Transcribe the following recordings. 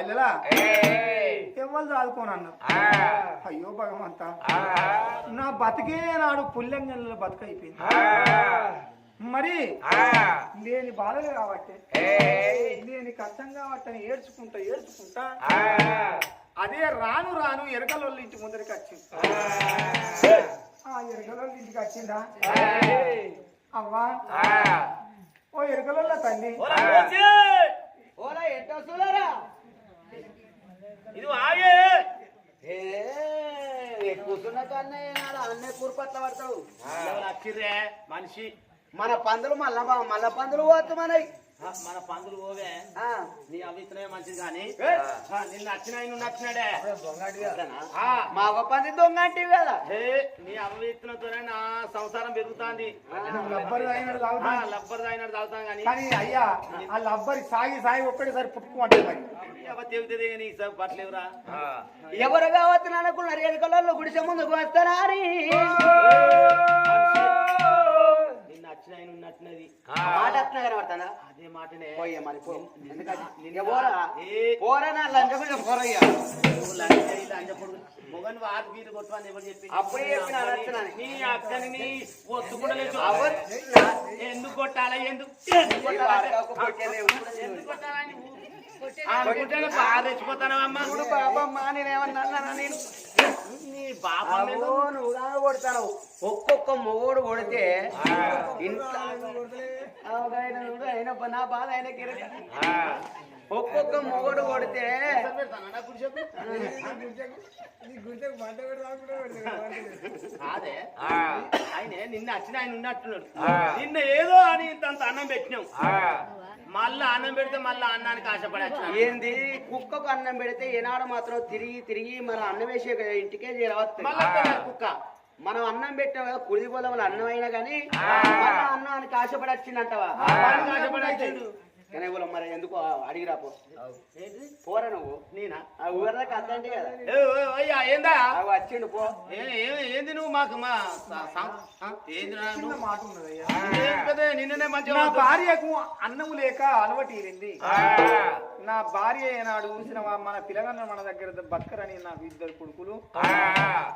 పల్లెలా? ఎవరు చదువుకోను అన్నారు అయ్యో భగవంత. నా బతికే నాడు పుల్యంజనుల బతుకైపోయింది. మరి లేని బాధలు కాబట్టి లేని కష్టం కాబట్టి ఏడ్చుకుంటా ఏడ్చుకుంటా అదే రాను రాను ఎరకల ఇంటి ముందరికి వచ్చింది. ఆ. ఎరకల ఇంటికి వచ్చిందా? అవ్వా. ఓ ఎరకల తల్లి. ఓరా ఎంత వస్తున్నారా ఇది ఆగే ఏ కూర్చున్న కన్నా అన్నీ కూరపట్ల పడతావు. ఎవరు వచ్చిర్రే మనిషి. మన పందులు మళ్ళా మళ్ళా పందులు పోతు మనవి ఆ, మన పందులు పోవే. ఆ, నీ అభిప్రాయం మంచిది కానీ ఆ, నిన్న వచ్చిన ఆయన నచ్చినాడే ఆ, మా ఒక పంది దొంగ అంటివి కదా. నీ అభిప్రాయంతోనే నా సంసారం పెరుగుతాంది. లబ్బర్ తాగినాడు తాగుతాం. కానీ. అయ్యా ఆ లబ్బరి సాగి సాగి ఒక్కటేసారి పుట్టుకోమంటే మరి. తెగుతుంది కానీ సార్ పట్లేవురా ఎవరు కావచ్చు అనుకున్నారు ఎదుకలలో గుడిసె ముందుకు వస్తారా ఆయన ఉన్నట్టున్నది మాట వస్తున్నా కనబడతానా అదే మాటనే. పోయే మరి పో. ఎందుకంటే నిన్న- ఇక పోరా? ఏ, పోరా నా లంచ కొంచెం పోరయ్యా. మొగను వారు వీరు కొట్టమని ఎవరు చెప్పి అప్పుడే చెప్పిన. నీ అక్కని నీ ఎందుకు కొట్టాలా? ఎందుకు? ఎందుకు కొట్టాలని బాగా తెచ్చిపోతానమ్మా బాబమ్మ నేనేమన్నా నేను? మీద నువ్వు కొడతాను ఒక్కొక్క మొగోడు కొడితే ఇంట్లో నా బాధ ఆయనకి. ఒక్కొక్క మొగోడు కొడితే? అదే ఆయన నిన్న వచ్చిన ఆయన ఉన్నట్టున్నాడు. నిన్న ఏదో అని ఇంత అన్నం పెట్టినాం. మళ్ళా అన్నం పెడితే మళ్ళా అన్నానికి ఆశపడి వచ్చిన ఏంది? కుక్కకు అన్నం పెడితే ఏనాడు మాత్రం తిరిగి తిరిగి మన అన్నం వేసే కదా ఇంటికే వస్తున్నాడు కుక్క. మనం అన్నం పెట్టాం కదా కుడి పొలంలో అన్నం అయినా కానీ అన్నానికి ఆశపడి వచ్చిందంటవా వాడికి ఆశపడి వచ్చిండు కానీ ఇవ్వలే మరి ఎందుకు అడిగిరాపో ఏంటి? పోరా నువ్వు. నేనా? ఆ ఊరదాకా అద్దంటే కదా. అయ్యా ఏందా? అవి వచ్చిండు పో. ఏంది నువ్వు మాకు మా నిన్ననే ఉంది. భార్యకు అన్నము లేక అలవటీరింది నా భార్య ఏనాడు చూసిన వా- మన పిల్లగన్న మన దగ్గర బక్కరని నాకు ఇద్దరు కొడుకులు.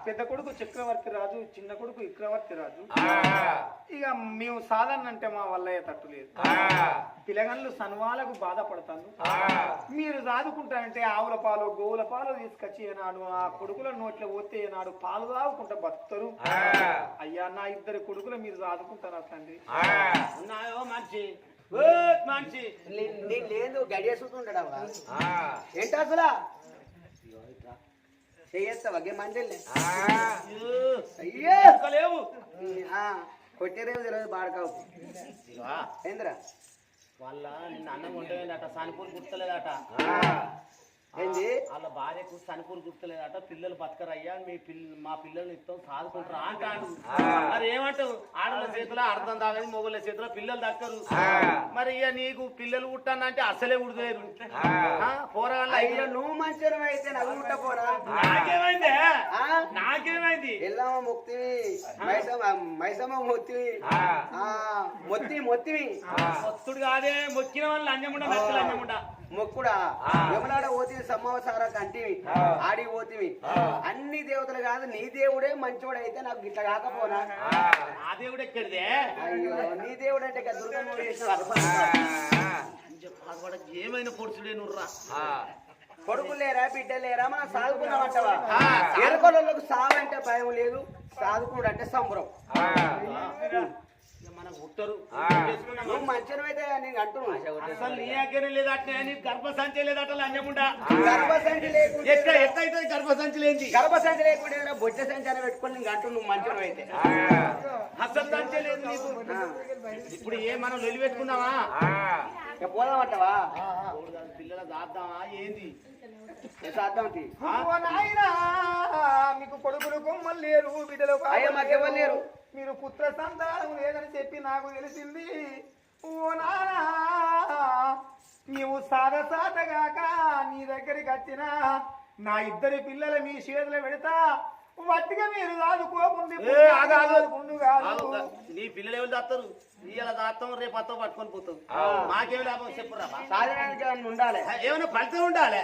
పెద్ద కొడుకు చక్రవర్తి రాజు చిన్న కొడుకు విక్రవర్తి రాజు. ఇక మేము సాధారణ అంటే మా వల్ల తట్టు లేదు. పిల్లగన్లు సన్వాలకు బాధపడతాను. మీరు దాదుకుంటానంటే ఆవుల పాలు గోవుల పాలు తీసుకొచ్చి ఏనాడు ఆ కొడుకుల నోట్లో పోతే ఏనాడు పాలు తాగుకుంటా బతుకుతారు. అయ్యా నా ఇద్దరు కొడుకులు మీరు దాదుకుంటారా తండ్రి? ఉన్నాయో మనిషి ఓ మనిషి. నీ- నీ లేదు గడియేసుకుంటాడవా ఏంటి అసలు? చేయొస్తావా గే మందిలే ఇదిగో, అయ్యో! ఇంకా లేవు ఆ, కొట్టేదేమో తెలియదు బాడకావు ఏందిరా? వాళ్ళ నిన్న అన్నం వండలేదట సనిపూరు గుర్తలేదట. ఏంది? వాళ్ళ భార్యకు సనిపూరు గుర్తలేదట పిల్లలు బతకరయ్యా మీ పిల్ల మా పిల్లల్ని ఇస్తాం సాదుకుంటారా అంటాడు. మరి ఏమంటావు? ఆడల చేతిలో అర్థం తాగదు మొగల చేతిలో పిల్లలు దక్కరు. మరి ఇక నీకు పిల్లలు పుట్టానంటే అసలే ఉడలేరు పోరాళ్ళ నువ్వు మంచిగా అయితే నాకేమైంది? ఆ? నాకేమైంది? ఎల్లమ్మ ముక్తివి మైసమ్మ ఆ, మొత్తి మొత్తివి. భక్తుడు కాదే మొక్కిన వాళ్ళు అంజముండ నచ్చలు అంజముండ మొక్కుడా? యమునాడ పోతివి సమ్మవసార కంటివి ఆడి పోతివి. అన్ని దేవతలు కాదు నీ దేవుడే మంచివాడు అయితే నాకు గిట్ల కాకపోనా? ఆ. దేవుడు ఎక్కడిదే? అయ్యో నీ దేవుడు అంటే దుర్గమ్మ ఏమైనా పొడుచుడే నుర్రా. కొడుకు లేరా బిడ్డ లేరా? మనం సాదుకున్నామంటవా? ఎరుకలకు సావంటే భయం లేదు సాదుకుడు అంటే సంబరం ఇక మనకు పుట్టరు చేసుకున్నాం. నువ్వు మంచిగా అయితే నేను అంటున్నాను అసలు నీ దగ్గర లేదట నీ గర్భసంచి లేదట లంజముండ. గర్భసంచి లేకుండా ఎట్లా గర్భసంచి గర్భసంచి లేకుండా బొచ్చ సంచి అని పెట్టుకొని నీకు అంటూ నువ్వు మంచిగా అయితే అసలు సంచే లేదు నీకు. ఇప్పుడు ఏ మనం వెళ్ళి పెట్టుకున్నావా? పోదామంటావా పిల్లల దాద్దామా? ఏంది? మీకు కొడుకులు కొమ్మలు లేరు బిడ్డలు అయ్యో, లేరు. మీరు పుత్ర సంతానం లేదని చెప్పి నాకు తెలిసింది. ఓ నానా నీవు సాద సాదగాక నీ దగ్గరికి వచ్చిన నా ఇద్దరి పిల్లలు మీ చేతిలో పెడతా. వట్టిగా మీరు ఆగు, నీ పిల్లలు ఎవరు దాస్తారు ఇవాళ దాస్తాం రేపు అత్తం పట్టుకొని పోతాం మాకేం లాభం చెప్పురా ఉండాలి? ఏమైనా ఫలితం ఉండాలి?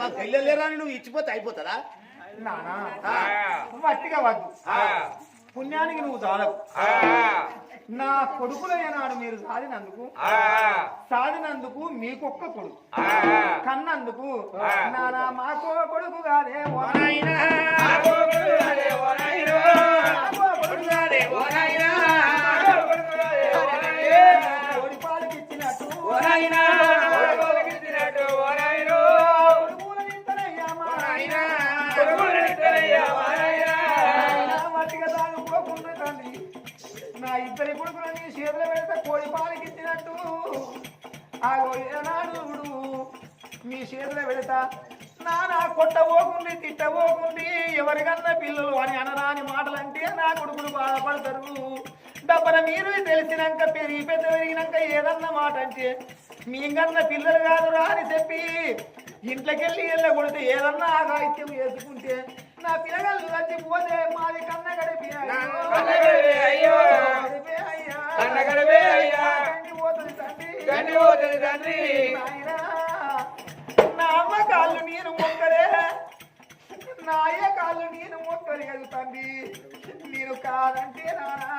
మా పిల్లలు లేరా నువ్వు ఇచ్చిపోతే అయిపోతుందా? నానా వట్టిగా వద్దు. పుణ్యానికి నువ్వు దానవు. నా కొడుకులు ఏనాడు మీరు సాధినందుకు సాధినందుకు మీకొక్క కొడుకు. కన్నందుకు నానా మాకో కొడుకు కాదే ఓ నాయనా. మాకో చేతులు పెడితే కోడి పాలకి ఇచ్చినట్టు ఆ చూడు మీ చేతులు పెడతా. నానా కొట్టబోకుండి తిట్టబోకుండి ఎవరికన్నా పిల్లలు అని అనరాని మాటలంటే నా కొడుకులు బాధపడతారు. డబ్బన మీరు తెలిసినాక పెరిగి పెద్ద పెరిగినాక ఏదన్నా మాట అంటే మీ కన్న పిల్లలు కాదురా అని చెప్పి ఇంట్లోకెళ్ళి వెళ్ళ కొడితే ఏదన్నా ఆగాయిత్యం వేసుకుంటే నా పిల్లగాళ్ళు చచ్చిపోతే మాది కన్న గడిపి అయ్యో. గడిపే అయ్యా. గండి పోతుంది తండ్రి. నాయనా, నా అమ్మ కాళ్ళు నేను మొక్కలే నా అయ్య కాళ్ళు నేను మొక్కలు తండ్రి నేను కాదంటే నానా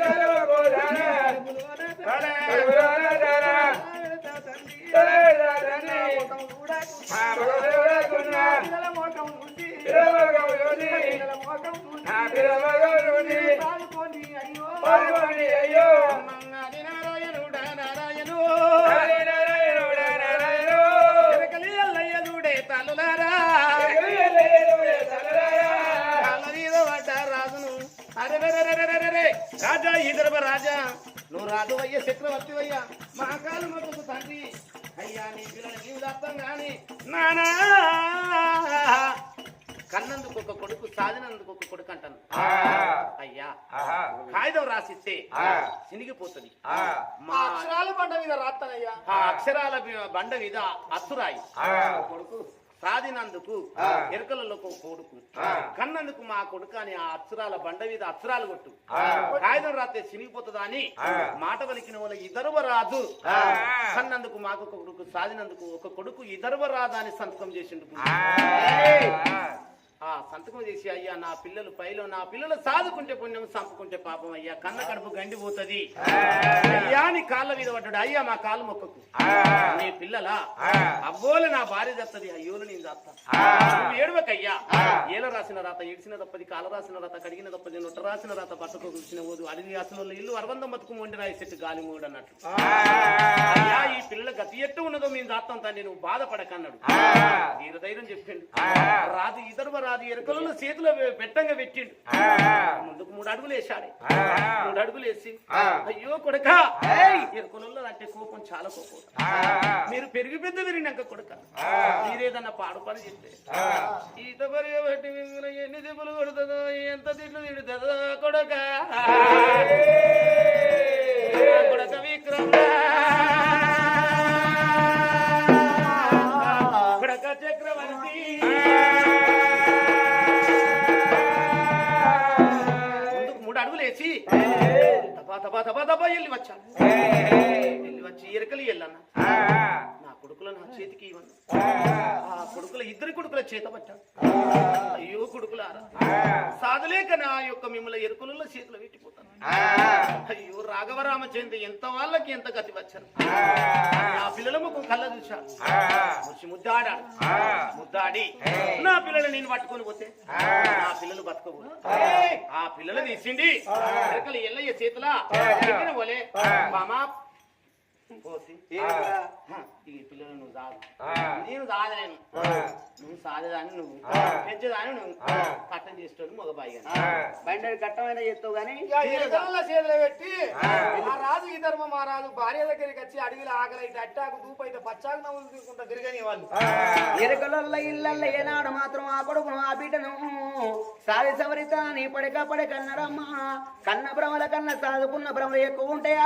కాళ్ళు మొక్కుతానే. రాజా నువ్వు రాజు అయ్య చక్రవర్తి అయ్యా. మా కాలు మొక్కకు తండ్రి. అయ్యా నీ పిల్లల జీవితార్థం గాని నానా. కన్నందుకు ఒక కొడుకు సాధినందుకు ఒక కొడుకు అంటాను. అయ్యా కాగితం రాసిస్తే చినిగిపోతుంది. మా అక్షరాల బండ మీద రాస్తానయ్యా. ఆ అక్షరాల బండ మీద అచ్చురాయి కొడుకు సాధినందుకు ఎరుకలలో కొడుకు కన్నందుకు మా కొడుకు అని ఆ అక్షరాల బండ మీద అక్షరాలు కొట్టు. కాగితం రాస్తే చినిగిపోతుందా అని మాట పలికిన వాళ్ళ ఇదరువ రాదు కన్నందుకు మాకు ఒక కొడుకు సాధినందుకు ఒక కొడుకు ఇదరువ రాదు అని సంతకం చేసిండు. ఆ సంతకం చేసి అయ్యా నా పిల్లలు పైలో నా పిల్లలు సాదుకుంటే పుణ్యం సంపుకుంటే పాపం అయ్యా కన్న కడుపు గండిపోతుంది. అయ్యా నీ కాళ్ళ మీద పడ్డాడు. అయ్యా మా కాళ్ళు మొక్కకు. నీ పిల్లల? అవ్వోలు నా భార్య చేస్తుంది అయ్యోలు నేను చేస్తా నువ్వు ఏడవకయ్యా. ఏల రాసిన రాత ఏడిసిన తప్పది కాల రాసిన రాత కడిగిన తప్పది నొట్ట రాసిన రాత బట్టకు కూర్చున్న ఓదు అడిగి అసలు ఇల్లు అరవందం బతుకు వండి రాయి చెట్టు గాలి మూడు అన్నట్లు అయ్యా ఈ పిల్లల గతి ఎట్టు ఉన్నదో మేము దాస్తాం తండ్రి నువ్వు బాధపడకన్నాడు. ధైర్యం చెప్పిండు. రాదు ఇద్దరు రాదు ఎరుకలలో చేతిలో పెట్టంగా పెట్టిండు. ముందుకు మూడు అడుగులు వేసాడు మూడు అడుగులు వేసి అయ్యో కొడక ఎరుకలలో అంటే కోపం చాలా కోపం. మీరు పెరిగి పెద్ద పెరిగినాక కొడక మీరేదన్నా పాడు పని చెప్తే. ఈత బట్టి ఎన్ని దెబ్బలు కొడుతుందో ఎంత తిట్లు తిడుతుందో కొడక. తపా తపా తపా వెళ్ళి వచ్చాను. వెళ్ళి వచ్చి ఎరకలి వెళ్ళన్న నా కొడుకులు నా చేతికి ఇవ్వను. ఆ కొడుకుల ఇద్దరి కొడుకుల చేత పట్టాడు అయ్యో కొడుకులారా. సాధలేక నా యొక్క మిమ్మల్ని ఎరుకులలో చేతులు పెట్టిపోతాను. అయ్యో రాఘవరామచంద్ర ఎంత వాళ్ళకి ఎంత గతి వచ్చారు నా పిల్లల ముఖం కళ్ళ వచ్చి ముద్దాడాడు. ముద్దాడి. నా పిల్లలు నేను పట్టుకొని పోతే నా పిల్లలు బతకవు ఆ. పిల్లలు తీసిండి ఎరకలు ఎల్లయ్య చేతులా. పోలే మామా పోసి ఈ పిల్లలు నువ్వు సాగు నేను సాగలేను నువ్వు సాగదాన్ని నువ్వు. పెంచేదాన్ని నువ్వు. కట్టం చేసేటోడు మగబాయి బండి కట్టమైన చేస్తావు కానీ చేతులు పెట్టి ఆ. రాజు ఈ ధర్మం ఆ రాజు భార్య దగ్గరికి వచ్చి అడవిలో ఆకలి అయితే అట్టాకు దూపు అయితే పచ్చాకు నవ్వులు తీసుకుంటా తిరగని వాళ్ళు. ఎరుకలల్ల ఇళ్ళల్ల ఏనాడు మాత్రం ఆ కొడుకును ఆ బిడ్డను సాది సవరిత నీ పడక పడకన్నరమ్మ కన్న భ్రమల కన్న సాదుకున్న భ్రమలు ఎక్కువ ఉంటాయి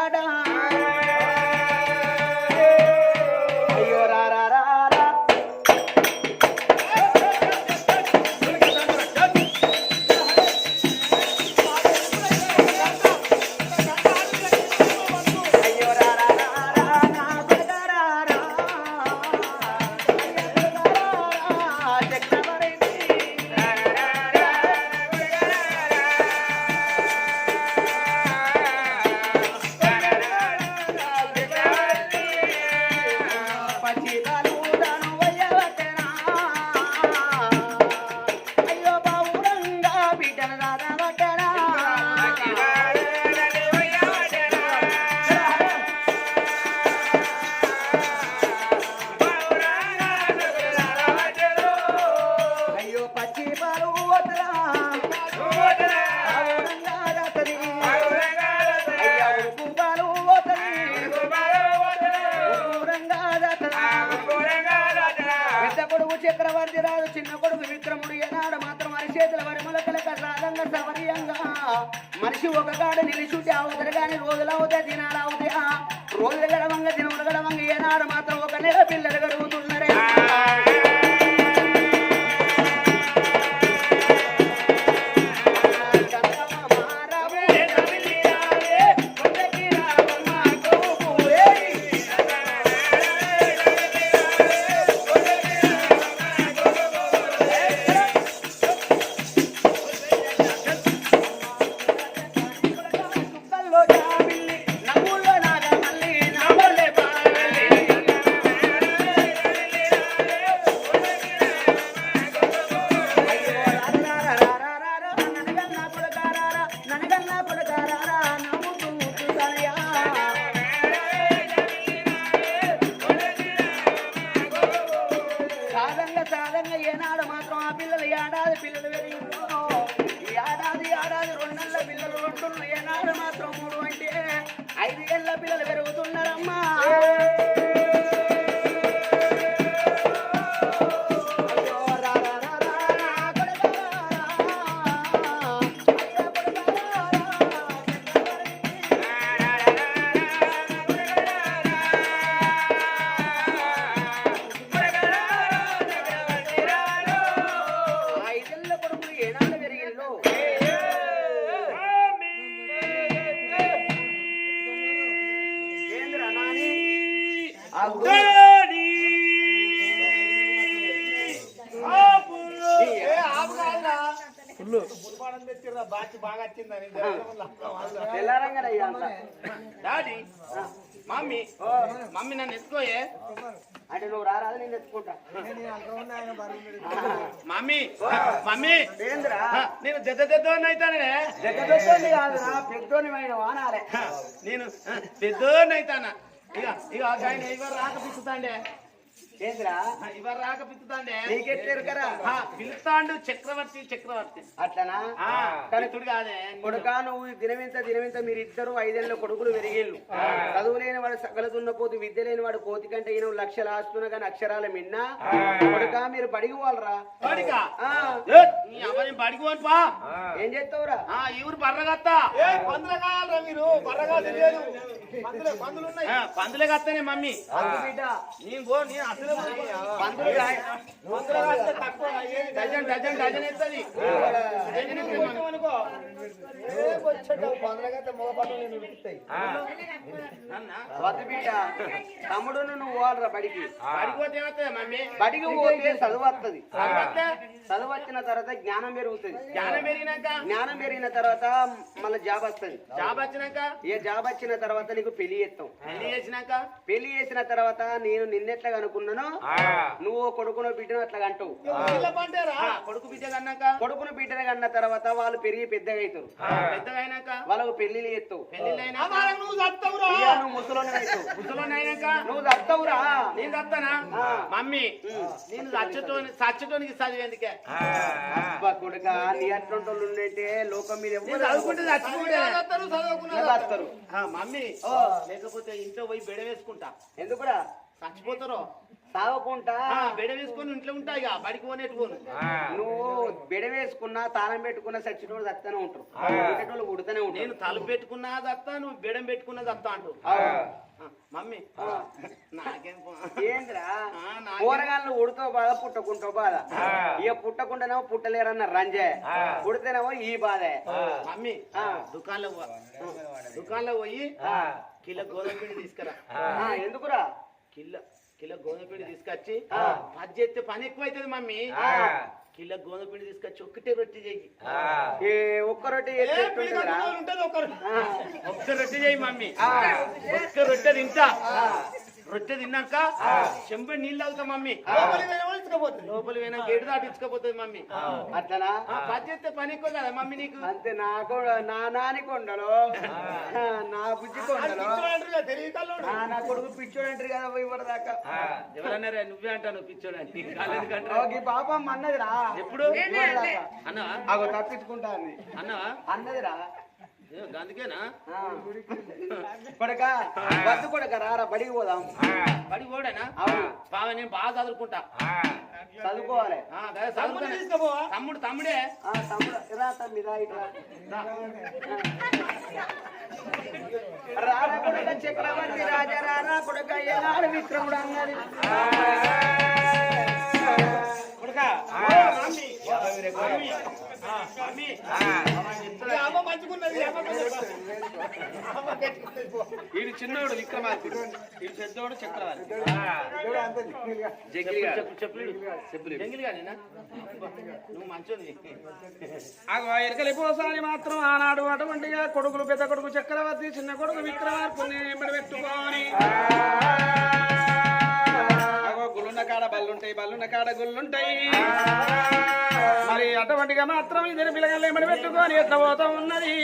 మనిషి ఒక కాడ నిలిచుంటే అవతరగానే కానీ రోజులు అవుతాయి దినాలు అవుతాయి. రోజులు గడవంగా దినములు గడవంగా ఏనాడు మాత్రం అంటే నువ్వు రారాదు నేను ఎత్తుకుంటా. Mummy mummy. నేను దెద్ద దెద్ద అవుతానే దగ్గర పెద్దోని కాదురా పెద్దోని అయిన వానాలే. నేను పెద్దోని అవుతానా ఇక ఇక ఆయన ఇవరు రాక పిచ్చుతాండే? ఏంద్రా ఇవరు రాక పిచ్చుతాండే నీకెట్లేరుకరా ఆ, పిలుస్తాండు చక్రవర్తి చక్రవర్తి. అట్లనా? ఆ, కనితుడు కాదే కొడుకా నువ్వు దినమింత దినమింత మీరిద్దరు ఐదేళ్ళ కొడుకులు పెరిగిళ్ళు. చదువు లేని వాడు సకలతున్న పోతు విద్య లేని వాడు కోతి కంటే ఈయన లక్షలు ఆస్తున్నా కానీ అక్షరాల మిన్నా. కొడుకా మీరు బడికి వాళ్ళరా బడికా? ఆ, ఏ, చేస్తావురా? ఊరు బర్రగత్తా. పందులే కావాలరా మీరు? బర్రగాలి లేదు పందులు ఉన్నాయి పందులే కత్తనే మమ్మీ. నేను అసలు డజన్ తమ్ముడును నువ్వు వాళ్ళరా బడికి బడికి పోతే చదువు వస్తుంది చదువు వచ్చిన తర్వాత జ్ఞానం పెరుగుతుంది జ్ఞానం పెరిగినాక జ్ఞానం పెరిగిన తర్వాత మళ్ళీ జాబ్ వస్తుంది. జాబ్ వచ్చినాక ఏ జాబ్ వచ్చిన తర్వాత నీకు పెళ్ళి చేస్తాం. పెళ్ళి చేసినాక? పెళ్ళి చేసిన తర్వాత నేను నిన్నెట్లా కనుక్కున్నానో నువ్వు కొడుకునో బిడ్డను అట్లా అంటావు. కొడుకు బిడ్డ కన్నాక? కొడుకును బిడ్డను కన్న తర్వాత వాళ్ళు పెరిగి పెద్దగా అవుతారు పెద్దగా అయినాక వాళ్ళకు పెళ్ళిళ్ళు చేస్తావు. పెళ్ళి అయినాక నువ్వు చస్తావురా ఇక నువ్వు ముసలోని అవుతావు ముసలోని అయినాక నువ్వు చస్తావురా నేను చస్తానా మమ్మీ నేను చచ్చటోని చచ్చటోనికి చదివేందుకే. అబ్బా కొడుక నీ అట్లుంటోళ్ళు ఉండంటే లోకం మీద చదువుకుంటే మమ్మీ. లేకపోతే ఇంట్లో పోయి బెడ వేసుకుంటా. ఎందుకురా? చచ్చిపోతారో? తాగకుండా ఆ, బెడ వేసుకొని ఇంట్లో ఉంటా ఇక బడికి పోనేట్టు పోను. నువ్వు బెడ వేసుకున్నా తాళం పెట్టుకున్నా చచ్చినోడు చస్తూనే ఉంటారు పుట్టేటోళ్ళు పుడుతూనే ఉంటారు. నేను తలుపు పెట్టుకున్నా దత్తా నువ్వు బెడం పెట్టుకున్నా దత్తా అంటూ మమ్మీ. నాకేం పో- ఏంద్రా? ఆ, నాకేం- కూరగాయలు ఉడుతో బాధ పుట్టకుంటో బాధ. ఇక పుట్టకుండానేమో పుట్టలేరన్న రంజే. పుడితేనేమో ఈ బాధే. మమ్మీ దుకాణంలో దుకాణంలో పోయి కిలో గోధుమ పిండి తీసుకురా. ఆ, ఎందుకురా? కిలో కిలో గోధుమ పిండి తీసుకొచ్చి పది చేస్తే పని ఎక్కువ అవుతుంది మమ్మీ కిలో గోధుమ పిండి తీసుకొచ్చి ఒక్కటే రొట్టె చెయ్యి. ఏ ఒక్క రొట్టె ఒక్క రొట్టె చేయి మమ్మీ. ఒక్క రొట్టె తింటా. రొట్టె తిన్నాక చెంబడి నీళ్ళు తాగుతా మమ్మీ. లోపలి పోయినా గేటు దాటించుకోపోతుంది మమ్మీ. అట్లనా? ఆ, పది చేస్తే పని ఎక్కువ కదా మమ్మీ నీకు? అంతే నా కొ- నా నాని కొండలో. ఆ, నా బుజ్జి కొండలో. ఆ, నా కొడుకు పిచ్చోడు అంటారు కదా పోయి ఇవ్వడదాకా ఎవరన్నారా నువ్వే అంటాను కంటే ఈ పాపం అన్నదిరా. ఎప్పుడు? అగో తప్పించుకుంటా అన్నదిరా. అందుకేనా కొడక వద్దు కొడక రారా బడికి పోదాం. పడి ఓడేనా అవును. బావ నేను బాగా చదువుకుంటా. చదువుకోవాలి. తమ్ముడు తమ్ముడే. ఆ, తమ్ముడు రా తమ్మి. రారా కొడక చక్రవర్తి రాజా రారా కొడక విక్రముడు అన్నది. వీడు చిన్నోడు విక్రమార్కుడు. వీడు పెద్దోడు చక్రవర్తి. చెప్పు చెప్పులు చెప్పులు జంగిలి గానేనా నువ్వు మంచోని ఆ ఎరకలి పోసాని మాత్రం. ఆనాడు అటువంటిగా కొడుకులు పెద్ద కొడుకు చక్రవర్తి చిన్న కొడుకు విక్రమార్కుని ఎంబడి పెట్టుకొని. బల్లుంటాయి బల్లున్న కాడ గుళ్ళుంటాయి మరి అటువంటిగా మాత్రం ఇద్దరు పిల్లగాళ్ళు ఎంబడి పెట్టుకొని ఎట్లా పోతా ఉన్నది?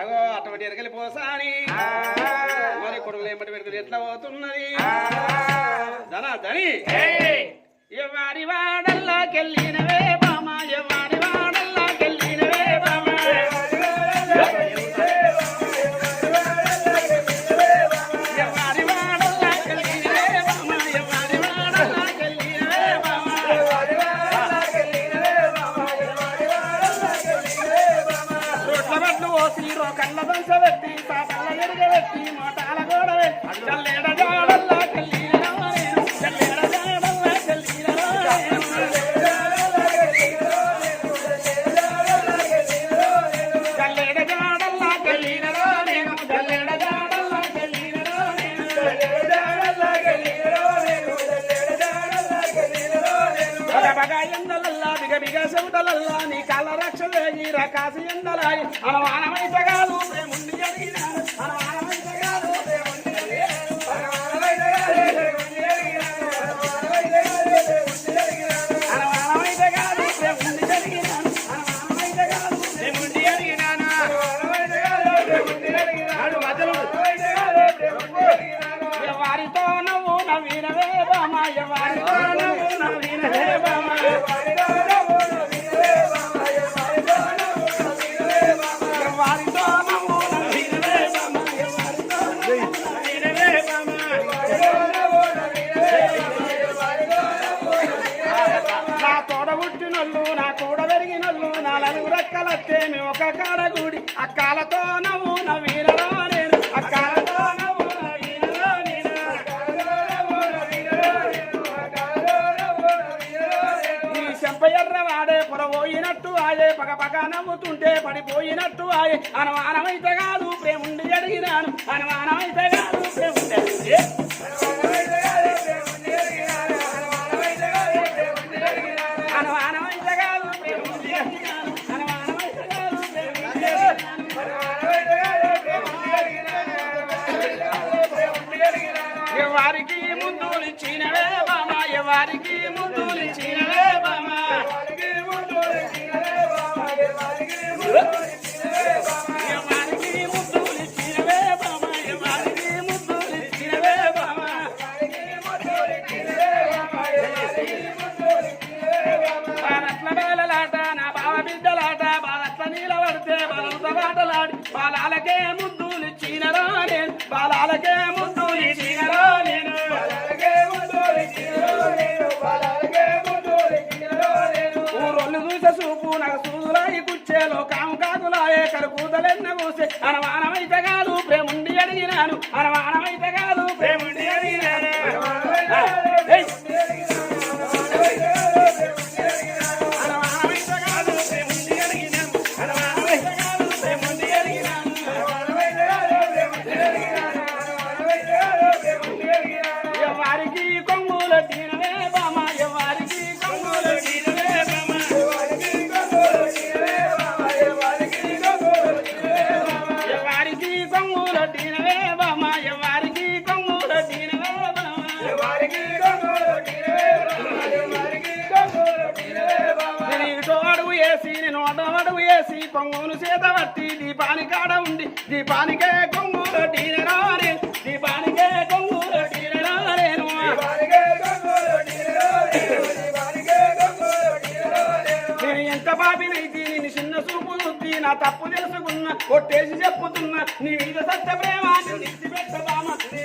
అగో అటువంటి ఎరకలి పోసాని. మరి కొడుకులు ఎంబడి పెట్టుకుని ఎట్లా పోతున్నది? ధనా ధని ఎవరి వాడల్లాకెళ్ళినవే. Yang? పడిపోయినట్టు అనుమానమైతే కాదు ప్రేముండి అడిగినాను. అనుమానమైతే కాదు ప్రేముండి అడిగితే. అనుమానమైతే కాదు ప్రేముండి అడిగినాను. అనుమానమైతే ముందులు ఇచ్చినవే బామ ఎవరికి ముందులు ఇచ్చినవే అనమానమైతే కాదు ప్రేముండి అడిగినాను. అనమానమైతే దీపానికే కొంగుల నేను దీపానికే కొంగుల నేను ఎంత పాపినైతే నేను చిన్న చూపు నా తప్పు తెలుసుకున్నా కొట్టేసి చెప్పుతున్నా నీ మీద సత్య ప్రేమ నిన్ను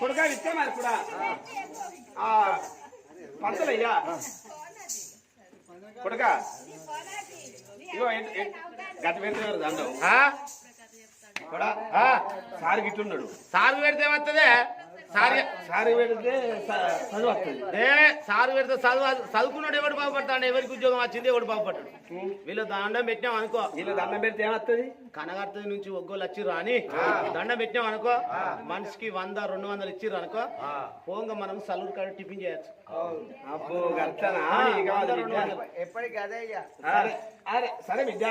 కొడుక విక్రమార్కుడా? ఆ పంచలయ్యా కొడుక? ఇగో గత పెడుతున్నారు దండం? కూడా? సారి గిట్టున్నాడు. సారు పెడితే ఏమవుతుంది సారి సారి పెడితే చదువు వస్తుంది ఏ సారు పెడితే చదువు చదువుకున్నాడు ఎవడు బాగుపడతాడు? ఎవరికి ఉద్యోగం వచ్చింది ఎవడు బాగుపడ్డాడు? వీళ్ళు దండం పెట్టినాం అనుకో. వీళ్ళు దండం పెడితే ఏమవుతుంది కనగర్త నుంచి ఒగ్గోలు వచ్చిర్రు అని దండం పెట్టినాం అనుకో మనిషికి వంద రెండు వందలు ఇచ్చిర్రు అనుకో పోంగ మనం సలూరు కాడ టిఫిన్ చేయొచ్చు. ఎప్పటికీ అదే సరే అరే సరే బిడ్డ.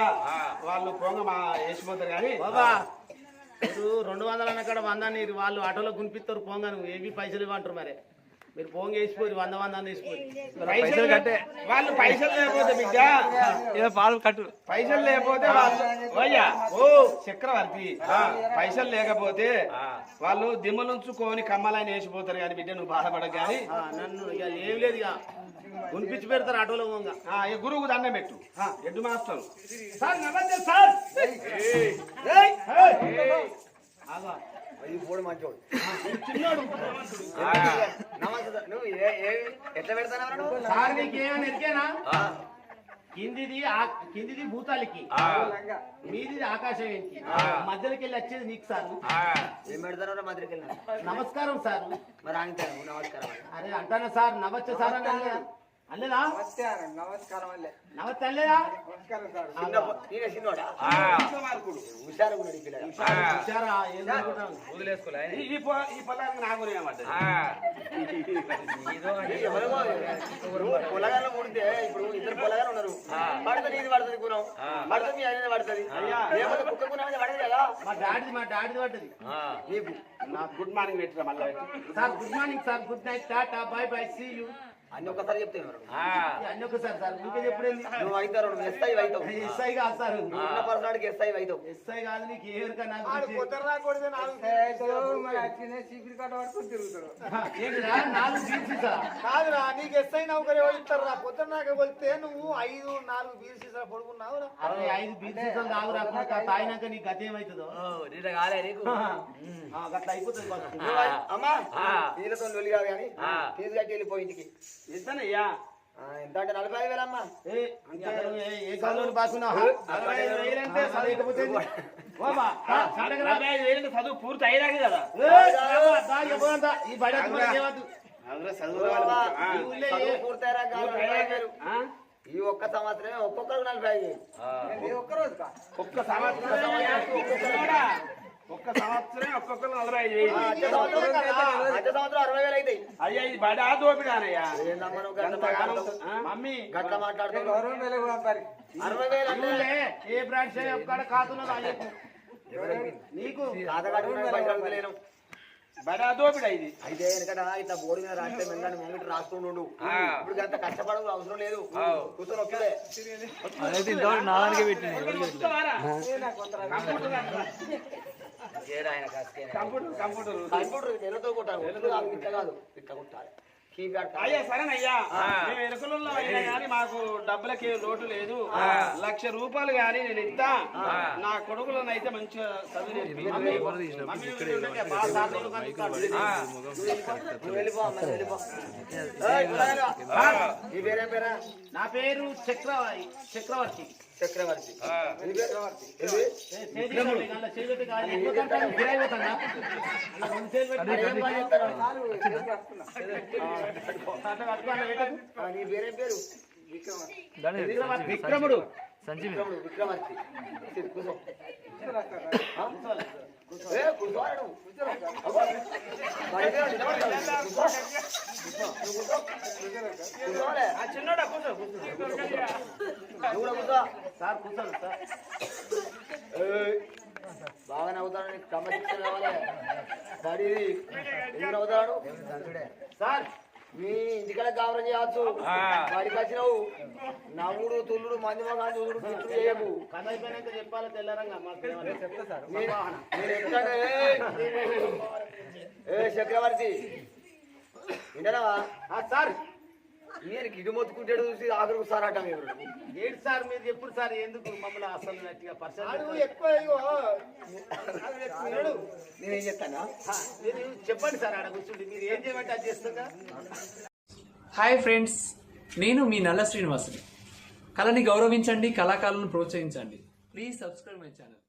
వాళ్ళు పోంగ మా వేసిపోతారు కానీ బాబా రెండు వందలు అన్న కాడ వంద అని వాళ్ళు ఆటోలో గునిపిస్తారు పోంగ నువ్వు ఏవి పైసలు ఇవ్వంటారు మరి? మీరు పోంగ వేసిపోయి వంద వంద వేసిపోయి పైసలు కట్టే వాళ్ళు పైసలు లేకపోతే బిడ్డ. పాలు కట్టు. పైసలు లేకపోతే వాళ్ళు ఓ చక్రవర్తి. పైసలు లేకపోతే వాళ్ళు దిమ్మలుంచుకొని కమ్మలైన వేసిపోతారు కానీ బిడ్డ నువ్వు బాధపడక కానీ. నన్ను ఇక ఏం లేదు ఇక. గునిపించి పెడతారు ఆటోలో పోంగ. ఈ గురువుకు దండం పెట్టు. ఎడ్డు మాస్టర్. సార్ నమస్తే సార్. ఏయ్, ఏయ్. ఆగా. ఈ పోడు మంచోడు. నమస్తే. నువ్వు ఎట్లా కిందిది ఆ- కిందిది భూతాలకి. మీది ఆకాశం ఏంటి? మధ్యలోకి వెళ్ళి వచ్చేది నీకు సార్. ఏం వెళ్ళినా నమస్కారం సార్. మరి ఆగితాను నమస్కారం. అరే అంటానా సార్? నమస్తే సార్ అని అనలేదా నమస్కారం నమస్కారం అల్లే. నమస్తే అనలేదా నమస్కారం సార్. నేనే చిన్నోడా? హుషారు? ఈ- ఈ పొలానికి నాకు పడ్డది ఎవరేమో ఇప్పుడు ఇద్దరు పొలగాలు ఉన్నారు. పడుతుంది ఇది పడుతుంది. గుణం పడుతుంది పడుతుంది కుక్క గుణం అనేది పడదు కదా. మా డాడీ మా డాడీ పడ్డది. నీకు నాకు గుడ్ మార్నింగ్ పెట్టిరా మళ్ళీ. Sir good morning sir. Good night tata bye bye see you. అన్ని ఒక్కసారి చెప్తాను అన్ని ఒకసారి సార్ నువ్వు ఎస్ఐ అవుతావు. ఎస్ఐ కాదు సార్. ఉన్న పర్సనాడికి ఎస్ఐ అవుతావు. ఎస్ఐ కాదు నీకు ఏరుక నాకు నాలుగు మరి? వచ్చిన చీపిరి కట్ట పట్టుకొని తిరుగుతాడు. ఏంటిరా? నాలుగు బీసీ సార్ కాదురా నీకు ఎస్ఐ నౌకరు ఇస్తారు రా పొద్దున నాకు వెళ్తే నువ్వు ఐదు నాలుగు బీసీ సార్ పడుకున్నావు అరవై ఐదు తాగు రాకుండా తాగినాక నీకు గతి ఏమవుతుందో ఆ, గట్ల అయిపోతుంది బాబు. నువ్వు అయి- అమ్మా వీళ్ళతో లొల్లి కాదు కానీ ఫీజు కట్టి వెళ్ళిపోయి ఇంటికి. ఎంతనయ్యా ఎంత అంటే నలభై ఐదు వేలమ్మా. ఏ, ఐదు వేలంటే. నలభై ఐదు వేలంటే చదువు పూర్తి కదా. ఈ బయట చదువు. ఈ పూర్తయ్యారా ఒక్క సంవత్సరమే ఒక్కొక్కరికి నలభై ఐదు వేలు. ఇది ఒక్కరోజు కా ఒక్క సంవత్సరం ఒక్కొక్కరు. ఒక్క సంవత్సరం ఒక్కొక్కరు నలభై ఐదు సంవత్సరం అరవై వేలు అవుతాయి అయ్యా ఇది బడా దోపిడానయ్యా? మమ్మీ గట్ల అరవై వేలు ఏ బ్రాంచ్ ఒక్కడ కాతున్నదో నీకు అడుగుతలేను. బడా దోపిడా ఇది. అయితే వెనకట ఇట్లా బోర్డు మీద రాస్తే మెల్లని ముంగిటి రాస్తుండు ఇప్పుడు అంత కష్టపడదు అవసరం లేదు. కూర్చొని ఒక్కడే. అదైతే ఇంతవరకు నా దానికే పెట్టింది. ఎవరికి పెట్టలేదు. Computer computer. కంప్యూటర్ నెలతో కొట్టాలి. ఎలుగు కాదు ఇట్లా కాదు. ఇట్లా కొట్టాలి. కీప్యాడ్ కాదు. అయ్యా సరేనయ్యా. మేము ఎరుకలలో అయినా కానీ మాకు డబ్బులకి లోటు లేదు. లక్ష రూపాయలు కానీ నేను ఇస్తా. నా కొడుకులను అయితే మంచిగా చదువు నా పేరు చక్రవర్తి చక్రవర్తి. చక్రవర్తి విక్రముడు. విక్రముడు విక్రమార్తి. చిన్నోడా కూర్చో కూర్చో. సార్ కూర్చోండి సార్. ఏయ్. బాగా బాగా నవ్వుతాడు నీకు క్రమశిక్షణ కావాలి. పడి ఎందుకు నవ్వుతాడు సార్ మీ ఇంటికాడ గావరం చేయవచ్చు బడికి వచ్చినావు. నవ్వుడు తుల్లుడు మంది మగా చూడు పిచ్చుడు చేయకు. కథ అయిపోయినాక చెప్పాలి తెల్లారంగా సార్! ఏ చక్రవర్తి వింటనావా సార్. నేను గిడు మొత్తుకుంటాడు చూసి ఆఖరికి సార్ అంటాం ఎవరు ఏంటి సార్ మీరు చెప్పుడు సార్? ఎందుకు మమ్మల్ని అసలు నచ్చిగా ఆడు పరిచయం ఎక్కువ. నేనేం చెప్తానా మీరు చెప్పండి సార్ ఆడ కూర్చుండి. మీరు ఏం చేయమంటే అది చేస్తుందా? హాయ్ ఫ్రెండ్స్ నేను మీ నల్ల శ్రీనివాసుని. కళని గౌరవించండి కళాకారులను ప్రోత్సహించండి. Please subscribe my channel